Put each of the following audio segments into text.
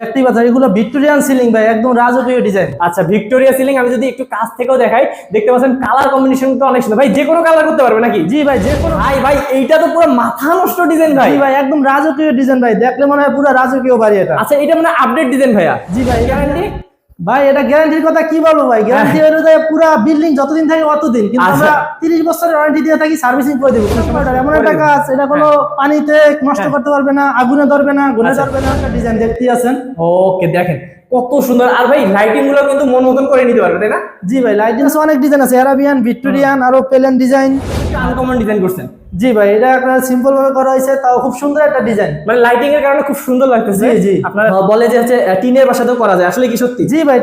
দেখতেই পাচ্ছেন এগুলো ভিক্টোরিয়ান সিলিং ভাই একদম রাজকীয় ডিজাইন আচ্ছা ভিক্টোরিয়া সিলিং আমি যদি একটু কাছ থেকেও দেখাই দেখতে পাচ্ছেন কালার কম্বিনেশন তো অনেক সুন্দর। ভাই যে কোনো কালার করতে পারবে নাকি? জি ভাই যে কোনো ভাই ভাই এইটা তো পুরো মাথা নষ্ট ডিজাইন ভাই। ভাই একদম রাজকীয় ডিজাইন ভাই দেখলে মনে হয় পুরো রাজকীয় বাড়ি এটা। আচ্ছা এটা মানে আপডেট ডিজাইন ভাইয়া। জি ভাই গ্যারান্টি ভাই এটা গ্যারান্টির কথা কি বলব ভাই গ্যারান্টি অনুযায়ী পুরো বিল্ডিং যতদিন থাকে অতদিন কিন্তু হ্যাঁ। আচ্ছা। আমরা তিরিশ বছরের ওয়ারেন্টি দিয়ে থাকি সার্ভিসিং করে দেবো এমন একটা কাজ এটা কোনো পানিতে নষ্ট করতে পারবে না আগুনে ধরবে না গুনে হ্যাঁ। আচ্ছা। ধরবে না একটা ডিজাইন দেখতেই আছেন ওকে দেখেন কত সুন্দর। আর ভাই লাইটিংগুলো কিন্তু মন মতন করে নিতে পারবে তাই না? জি ভাই লাইটিং অনেক ডিজাইন আছে অ্যারাবিয়ান ভিক্টোরিয়ান আরও পেলেন ডিজাইন আনকমন ডিজাইন করছেন। জি ভাই এটা আপনার সিম্পল ভাবে করা হয়েছে তাও খুব সুন্দর একটা ডিজাইন মানে লাইটিং এর কারণে খুব সুন্দর লাগতেছে। জি, জি। আপনারা বলে যে হচ্ছে টিনের বাসাতেও করা যায় আসলে কি সত্যি? জি ভাই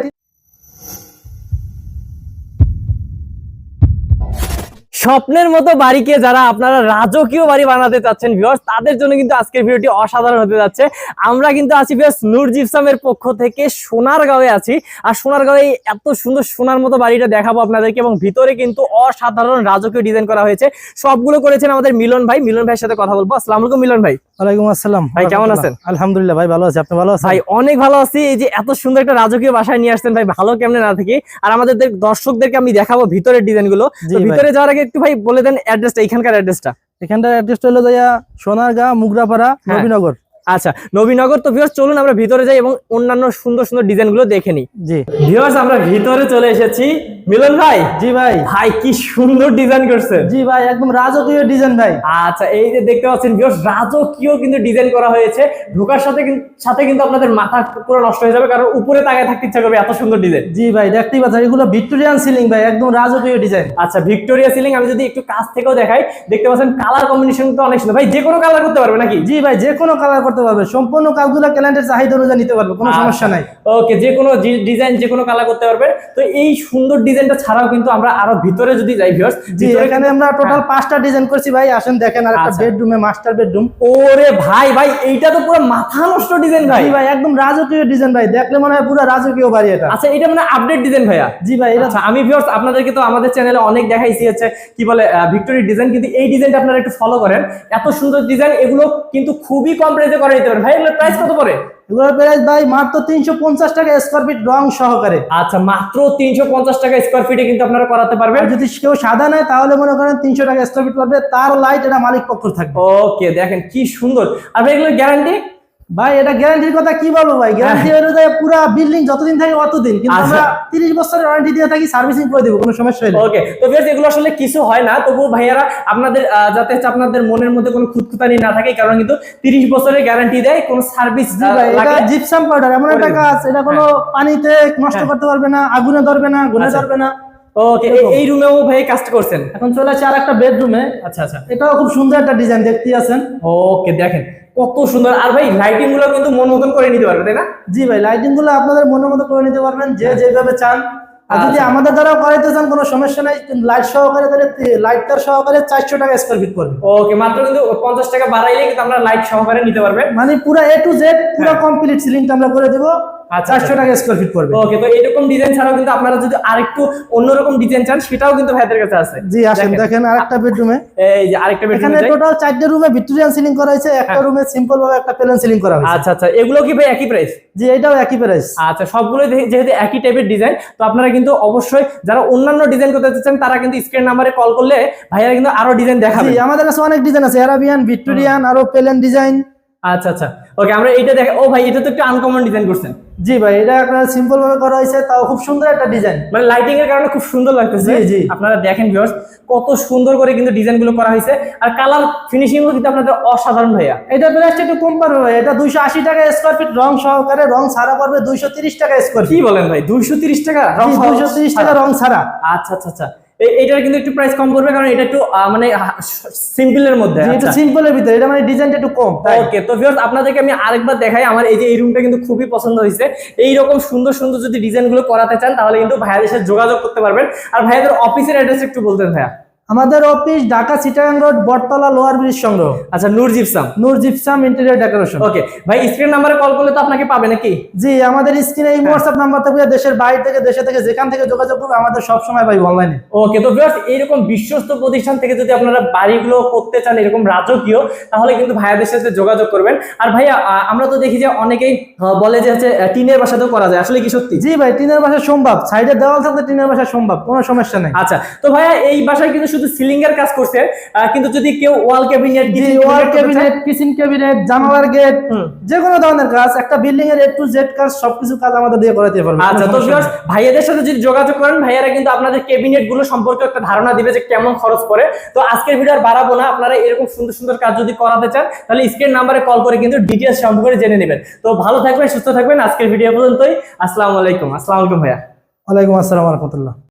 স্বপ্নের মতো বাড়িকে যারা আপনারা রাজকীয় বাড়ি বানাতে চাচ্ছেন ভিউয়ার্স তাদের জন্য কিন্তু আজকের ভিডিওটি অসাধারণ হতে যাচ্ছে। আমরা কিন্তু আছি ভিউয়ার্স নূর জিপসামের পক্ষ থেকে সোনারগাঁওয়ে আছি। আর সোনারগাঁওয়ে এত সুন্দর সোনার মতো বাড়িটা দেখাবো আপনাদেরকে এবং ভিতরে কিন্তু অসাধারণ রাজকীয় ডিজাইন করা হয়েছে। সবগুলো করেছেন আমাদের মিলন ভাই। মিলন ভাইয়ের সাথে কথা বলব। আসসালামু আলাইকুম মিলন ভাই। ওয়ালাইকুম আসসালাম। ভাই, কেমন আছেন? আলহামদুলিল্লাহ ভাই ভালো আছি। আপনি ভালো আছেন? ভাই অনেক ভালো আছি। এই যে এত সুন্দর একটা রাজকীয় বাসায় নিয়ে আসছেন ভাই ভালো কেমনে না থেকে। আর আমাদের দর্শকদেরকে আমি দেখাবো ভিতরের ডিজাইনগুলো। তো ভিতরে যাওয়ার আগে একটু ভাই বলে দেন অ্যাড্রেসটা এখানকার অ্যাড্রেসটা এখানকার অ্যাড্রেসটা হলো যাইয়া সোনারগাঁ মুগরাপাড়া হ্যাঁ। নবীনগর। আচ্ছা নবীনগর তো ভিউয়ার্স চলুন আমরা ভিতরে যাই এবং অন্যান্য সুন্দর সুন্দর ডিজাইনগুলো দেখে নিই। জি। ভিউয়ার্স আমরা ভিতরে চলে এসেছি। মিলন ভাই? জি ভাই। ভাই কি সুন্দর ডিজাইন করছেন। জি ভাই একদম রাজকীয় ডিজাইন ভাই। আচ্ছা এই যে দেখতে পাচ্ছেন রাজকীয় কিন্তু ডিজাইন করা হয়েছে। ঢোকার সাথে সাথে কিন্তু আপনাদের মাথা পুরো নষ্ট হয়ে যাবে কারণ উপরে তাকায় থাকতে ইচ্ছা করবে এত সুন্দর ডিজাইন জি ভাই দেখতেই পাচ্ছেন এগুলো ভিক্টোরিয়ান সিলিং ভাই একদম রাজকীয় ডিজাইন আচ্ছা ভিক্টোরিয়া সিলিং আমি যদি একটু কাছ থেকেও দেখাই দেখতে পাচ্ছেন কালার কম্বিনেশন তো অনেক সুন্দর। ভাই যে কোনো কালার করতে পারবে নাকি? জি ভাই যে কোনো কালার করতে পারবে। সম্পূর্ণ কাজগুলো ক্যালেন্ডার চাহিদা অনুযায়ী নিতে পারবে কোনো সমস্যা নাই। ওকে যে কোনো ডিজাইন যে কোনো কালার করতে পারবে। তো এই সুন্দর ডিজাইনটা ছাড়াও কিন্তু আমরা আরও ভিতরে যদি যাই ভিউয়ার্স জি এখানে আমরা টোটাল পাঁচটা ডিজাইন করছি ভাই আসেন দেখেন আর একটা হ্যাঁ। বেডরুমে মাস্টার বেডরুম ওরে ভাই ভাই এইটা তো পুরো মাথা নষ্ট ডিজাইন ভাই। জি ভাই একদম রাজকীয় ডিজাইন ভাই দেখলে মনে হয় পুরো রাজকীয় বাড়ি এটা। আচ্ছা এটা মানে আপডেট ডিজাইন ভাইয়া। জি ভাই এটা আচ্ছা আমি ভিউয়ার্স আপনাদেরকে তো আমাদের চ্যানেলে অনেক দেখাইছি হচ্ছে কি বলে ভিক্টোরি ডিজাইন কিন্তু এই ডিজাইনটা আপনারা একটু ফলো করেন। এত সুন্দর ডিজাইন এগুলো কিন্তু খুবই কম প্রাইসে করে দিতে পারেন ভাই এগুলোর প্রাইস কত পড়ে? এগুলোর প্রাইস ভাই মাত্র তিনশো পঞ্চাশ টাকা স্কোয়ার ফিট রং সহকারে। আচ্ছা মাত্র তিনশো পঞ্চাশ টাকা স্কোয়ার ফিটে কিন্তু আপনারা করাতে পারবেন। যদি কেউ সাদা নেয় তাহলে মনে করেন তিনশো টাকা স্কোয়ার ফিট পাবে তার লাইট এটা মালিক পক্ষ থাকবে। ওকে দেখেন কি সুন্দর। আর এগুলো গ্যারান্টি ভাই এটা গ্যারান্টির কথা কি বলব ভাই? গ্যারান্টি হলো যে পুরো বিল্ডিং যতদিন থাকে অতদিন কিন্তু হ্যাঁ। আচ্ছা। আমরা তিরিশ বছরের ওয়ারেন্টি দিয়ে থাকি সার্ভিসিং করে দেবো কোনো সমস্যা হলে। ওকে তো ভিউয়ার্স এগুলো আসলে কিছু হয় না। তবু ভাইয়ারা আপনাদের যাতে হচ্ছে আপনাদের মনের মধ্যে কোনো খুঁতখুতানি না থাকে কারণ কিন্তু তিরিশ বছরের গ্যারান্টি দেয় কোনো সার্ভিস এটা জিপসাম পাউডার এমন একটা কাজ এটা কোনো পানিতে নষ্ট হ্যাঁ। করতে পারবে না আগুনে ধরবে না গুনে আচ্ছা। ধরবে না। ওকে এই রুমেও ভাই কাজটা করছেন? এখন চলে আসছে আর একটা বেডরুমে আচ্ছা আচ্ছা। এটাও খুব সুন্দর একটা ডিজাইন দেখতে আছেন। ওকে দেখেন। কত সুন্দর। আর ভাই লাইটিংগুলো কিন্তু মন মতন করে নিতে পারবে তাই না? জি ভাই লাইটিংগুলো আপনাদের মনের মতো করে নিতে পারবেন যে যেভাবে চান। আর যদি আচ্ছা। আমাদের দ্বারা করাইতে চান কোনো সমস্যা নাই। লাইট সহকারে তাহলে লাইটটার সহকারে চারশো টাকা স্কোয়ার ফিট পড়বে ওকে মাত্র কিন্তু পঞ্চাশ টাকা বাড়াইলে কিন্তু আমরা লাইট সহকারে নিতে পারবে। মানে পুরো এ টু জেড পুরো কমপ্লিট সিলিংটা আমরা করে দেবো। হ্যাঁ। চারশো টাকা স্কোয়ার ফিট পড়বে। ওকে তো এরকম ডিজাইন ছাড়াও কিন্তু আপনারা যদি আরেকটু অন্যরকম ডিজাইন চান সেটাও কিন্তু ভাইদের কাছে আছে। জি আসেন দেখেন। আরেকটা বেডরুমে এই যে আরেকটা এখানে টোটাল চারটে রুমে ভিক্টোরিয়ান সিলিং করা হয়েছে একটা রুমে সিম্পল ভাবে একটা প্লেন সিলিং করা হয়েছে। আচ্ছা আচ্ছা এগুলো কি ভাই একই প্রাইস জি এটাও একই প্রাইস আচ্ছা সবগুলো যেহেতু একই টাইপের ডিজাইন তো আপনারা কিন্তু অবশ্যই যারা অন্যান্য ডিজাইন করতে তারা কিন্তু স্ক্রিন নাম্বারে কল করলে ভাইয়ারা কিন্তু আরও ডিজাইন দেখাবে। জি আমাদের কাছে অনেক ডিজাইন আছে অ্যারাবিয়ান ভিক্টোরিয়ান আরও প্লেন ডিজাইন আচ্ছা আচ্ছা। ওকে আমরা এটা দেখ ও ভাই এটা তো একটু আনকমন ডিজাইন করছেন। জি ভাই এটা আপনার সিম্পল ভাবে করা হয়েছে তাও খুব সুন্দর একটা ডিজাইন মানে লাইটিং এর কারণে খুব সুন্দর লাগতেছে। জি, জি। আপনারা দেখেন ভিউয়ার্স কত সুন্দর করে কিন্তু ডিজাইনগুলো করা হয়েছে। আর কালার ফিনিশিংগুলো কিন্তু আপনাদের অসাধারণ ভাইয়া। এটা প্রাইসটা একটু কম পারবে ভাই এটা দুইশো আশি টাকা স্কোয়ার ফিট রং সহকারে রং ছাড়া পড়বে দুইশো তিরিশ টাকা স্কোয়ার কি বলেন ভাই দুইশো তিরিশ টাকা রং সহ? দুইশো তিরিশ টাকা রং ছাড়া। আচ্ছা আচ্ছা আচ্ছা। এটার কিন্তু একটু প্রাইস কম পড়বে কারণ এটা একটু মানে সিম্পলের মধ্যে এটা আচ্ছা। সিম্পলের ভিতরে এটা মানে ডিজাইনটা একটু কম ওকে তো ভিউয়ার্স আপনাদেরকে আমি আরেকবার দেখাই আমার এই যে এই রুমটা কিন্তু খুবই পছন্দ হয়েছে। এই রকম সুন্দর সুন্দর যদি ডিজাইনগুলো করাতে চান তাহলে কিন্তু ভাইয়াদের সাথে যোগাযোগ করতে পারবেন। আর ভাইয়াদের অফিসের অ্যাড্রেস একটু বলতেন ভাইয়া। আমাদের office Dhaka Chittagong road Bottola lower bridge সংগ্রহ। আচ্ছা Noor gypsum Noor gypsum interior decoration okay ভাই স্ক্রিন নাম্বারে কল করলে তো আপনাকে পাবে নাকি? জি আমাদের স্ক্রিনে এই হোয়াটসঅ্যাপ নাম্বার থেকে দেশের বাইরে থেকে দেশে থেকে যেখান থেকে যোগাযোগ করবে আমাদের সব সময় পাইব অনলাইনে ওকে তো ভিউয়ার্স এইরকম বিশ্বস্ত প্রতিষ্ঠান থেকে যদি আপনারা বাড়িগুলো করতে চান এরকম রাজকীয় তাহলে কিন্তু ভাইয়াদের সাথে যোগাযোগ করবেন। আর ভাইয়া আমরা তো দেখি যে অনেকেই বলে যে হচ্ছে টিনের বাসাতেও করা যায়। আসলে কি সত্যি? জি ভাই টিনের বাসা সম্ভব। সাইডে দেওয়াল থাকলে টিনের বাসা সম্ভব কোনো সমস্যা নেই। আচ্ছা তো ভাইয়া এই বাসায় কিন্তু শুধু সিলিং এর কাজ করছে কিন্তু যদি কেউ wall cabinet wall cabinet kitchen cabinet জানালার গেট যে কোনো ধরনের কাজ একটা বিল্ডিং এর এ টু জেড কাজ সবকিছু কাজ আমাদের দিয়ে করাতে পারবে আচ্ছা তো ভিউয়ার্স ভাইয়াদের সাথে যদি যোগাযোগ করেন ভাইয়ারা কিন্তু আপনাদের ক্যাবিনেটগুলো সম্পর্কে একটা ধারণা দিবে যে কেমন খরচ পড়ে তো আজকের ভিডিও আর বাড়াবো না আপনারা এরকম সুন্দর সুন্দর কাজ যদি করাতে চান তাহলে স্ক্রিন নাম্বারে কল করে কিন্তু ডিটেলস সম্পর্কে জেনে নেবেন। তো ভালো থাকবেন সুস্থ থাকবেন আজকের ভিডিও পর্যন্তই। আসসালামু আলাইকুম। আসসালামু আলাইকুম ভাইয়া। ওয়ালাইকুম আসসালাম রহমতুল্লাহ।